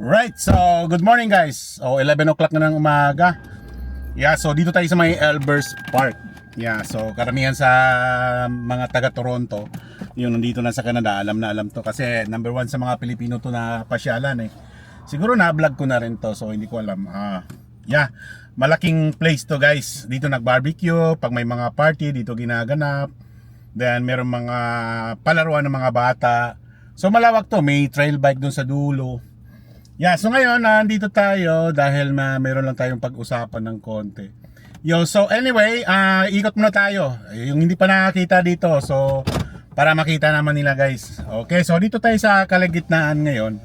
Right, so good morning guys. So 11 o'clock na ng umaga. Yeah, so dito tayo sa may Elbers Park. Yeah, so karamihan sa mga taga Toronto, yung nandito na sa Canada, alam na alam to kasi number one sa mga Pilipino to na pasyalan eh. Siguro na-vlog ko na rin to, so hindi ko alam. Ah, yeah, malaking place to guys. Dito nag-barbecue, pag may mga party, dito ginaganap. Then meron mga palaruan ng mga bata. So malawak to, may trail bike dun sa dulo. Yeah, so ngayon nandito tayo dahil ma meron lang tayong pag-usapan ng konti. Yo, so anyway, ah ikot muna tayo. Eh, Yung hindi pa nakakita dito, so para makita naman nila guys. Okay, so dito tayo sa kalagitnaan ngayon.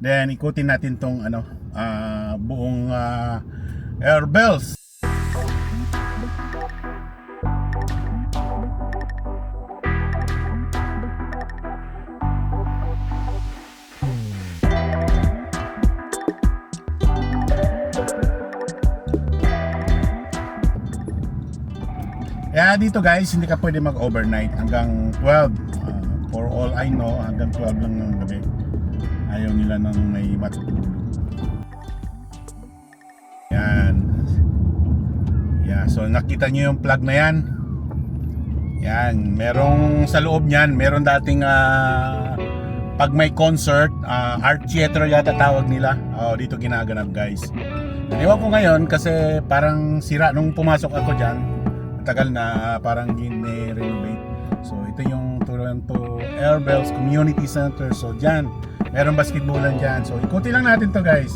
Then ikutin natin tong ano, ah buong ah, air bells. Kaya dito guys, hindi ka pwede mag-overnight hanggang 12. Ah, for all I know, hanggang 12 lang ng gabi. Ayaw nila nang may matutulog. Yan. Yeah, so nakita nyo yung plug na yan. Yan, merong sa loob niyan, meron dating ah, pag may concert, uh, art theater yata tawag nila. Oh, dito ginaganap guys. Ewan ko ngayon kasi parang sira nung pumasok ako diyan. Matagal na parang gine-renovate. So ito yung Toronto Air Bells Community Center. So diyan, meron basketballan diyan. So ikuti lang natin to guys.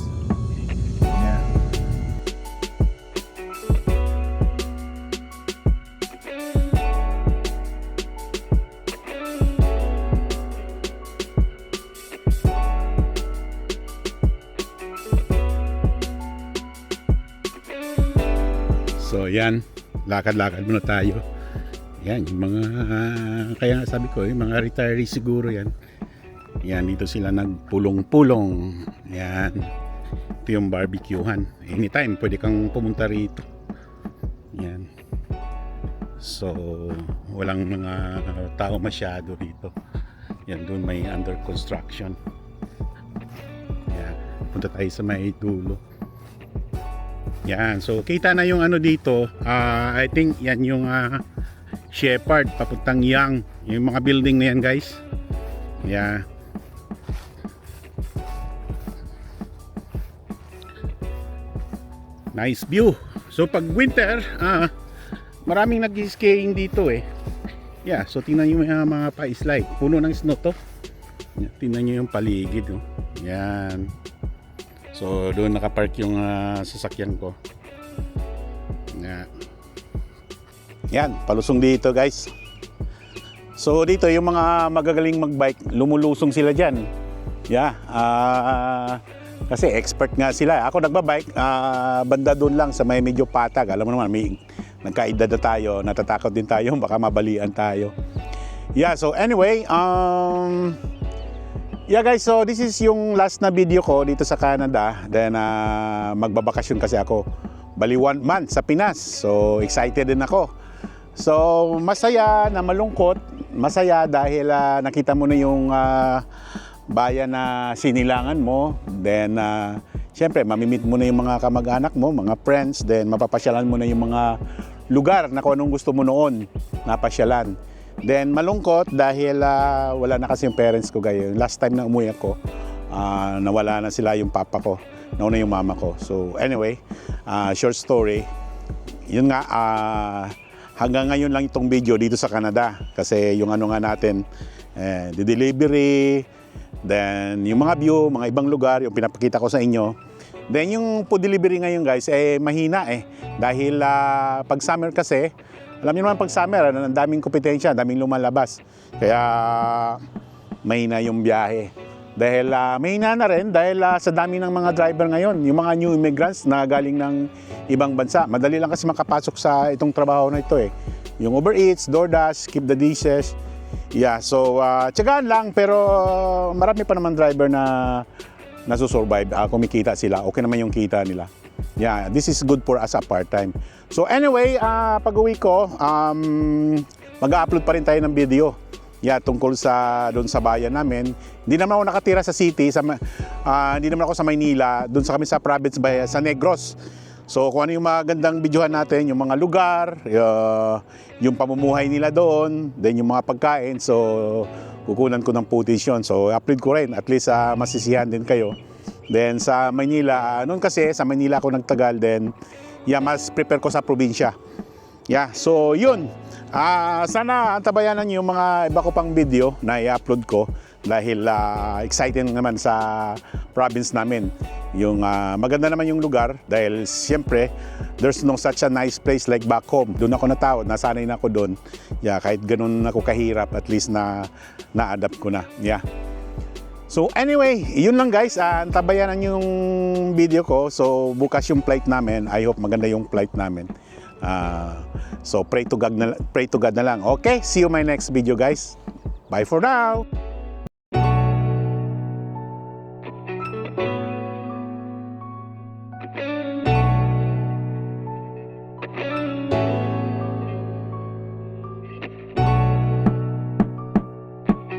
So yan, lakad-lakad muna tayo. Yan, yung mga, kaya nga sabi ko, yung mga retiree siguro yan. Yan, dito sila nagpulong-pulong. Yan. Ito yung barbecuehan. Anytime, pwede kang pumunta rito. Yan. So, walang mga tao masyado dito. Yan, doon may under construction. Yan. Punta tayo sa may dulo. Yan, so kita na yung ano dito. ah I think yan yung ah, Shepherd papuntang Yang. Yung mga building na yan, guys. Yeah. Nice view. So pag winter, ah maraming nag-skiing dito eh. Yeah, so tingnan niyo yung mga, mga pa-slide. Puno ng snow to. Tingnan niyo yung paligid. Oh. Yan. So doon nakapark yung ah, sasakyan ko. Nga. Yan, palusong dito guys. So dito yung mga magagaling magbike, lumulusong sila diyan. Yeah, ah kasi expert nga sila. Ako nagbabike, ah, banda doon lang sa may medyo patag. Alam mo naman, may nagkaedad na tayo, natatakot din tayo, baka mabalian tayo. Yeah, so anyway, um, Yeah guys, so this is yung last na video ko dito sa Canada. Then uh, magbabakasyon kasi ako. Bali one month sa Pinas. So excited din ako. So masaya na malungkot. Masaya dahil ah, nakita mo na yung ah, bayan na sinilangan mo. Then uh, syempre mamimit mo na yung mga kamag-anak mo, mga friends. Then mapapasyalan mo na yung mga lugar na kung anong gusto mo noon napasyalan. Then malungkot dahil ah, wala na kasi yung parents ko gayon. Last time na umuwi ako, ah, nawala na sila yung papa ko, nauna yung mama ko. So anyway, ah, short story. Yun nga, ah, hanggang ngayon lang itong video dito sa Canada. Kasi yung ano nga natin, eh, delivery, then yung mga view, mga ibang lugar, yung pinapakita ko sa inyo. Then yung po delivery ngayon guys, eh mahina eh. Dahil ah, pag summer kasi, alam niyo naman pag summer, ano, ang daming kompetensya, daming lumalabas. Kaya mahina yung biyahe. Dahil ah, mahina na rin dahil ah, sa dami ng mga driver ngayon, yung mga new immigrants na galing ng ibang bansa. Madali lang kasi makapasok sa itong trabaho na ito eh. Yung Uber Eats, DoorDash, Keep the Dishes. Yeah, so uh, tiyagaan lang pero marami pa naman driver na nasusurvive. Uh, kumikita sila, okay naman yung kita nila. Yeah, this is good for us a part-time. So anyway, ah, pag uwi ko, um, mag-upload pa rin tayo ng video. Yeah, tungkol sa doon sa bayan namin. Hindi naman ako nakatira sa city, sa ah, hindi naman ako sa Maynila, doon sa kami sa province by sa Negros. So kung ano yung mga gandang videohan natin, yung mga lugar, uh, yung pamumuhay nila doon, then yung mga pagkain. So kukunan ko ng footage yun. So upload ko rin, at least ah, masisiyahan din kayo. Then sa Manila, ah, noon kasi sa Manila ako nagtagal, then yeah, mas prepare ko sa probinsya. Yeah, so yun. Ah, sana antabayanan niyo yung mga iba ko pang video na i-upload ko dahil ah, exciting naman sa province namin. Yung ah, maganda naman yung lugar dahil siyempre there's no such a nice place like back home. Doon ako natawad, nasanay na ako doon. Yeah, kahit ganun ako kahirap, at least na na-adapt ko na. Yeah. So anyway, yun lang guys, uh, antabayanan yung video ko. So bukas yung flight namin. I hope maganda yung flight namin. Ah, so pray to God na, pray to God na lang. Okay, see you my next video guys. Bye for now.